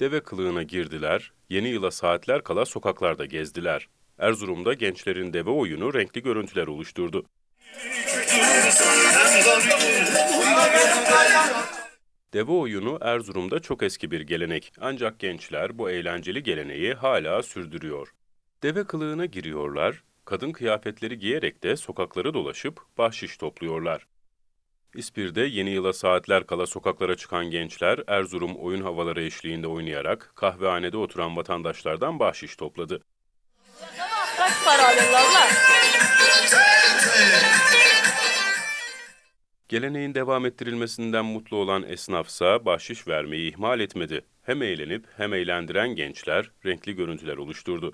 Deve kılığına girdiler, yeni yıla saatler kala sokaklarda gezdiler. Erzurum'da gençlerin deve oyunu renkli görüntüler oluşturdu. Deve oyunu Erzurum'da çok eski bir gelenek ancak gençler bu eğlenceli geleneği hala sürdürüyor. Deve kılığına giriyorlar, kadın kıyafetleri giyerek de sokakları dolaşıp bahşiş topluyorlar. İspir'de yeni yıla saatler kala sokaklara çıkan gençler Erzurum oyun havaları eşliğinde oynayarak kahvehanede oturan vatandaşlardan bahşiş topladı. Kaç para? Geleneğin devam ettirilmesinden mutlu olan esnafsa bahşiş vermeyi ihmal etmedi. Hem eğlenip hem eğlendiren gençler renkli görüntüler oluşturdu.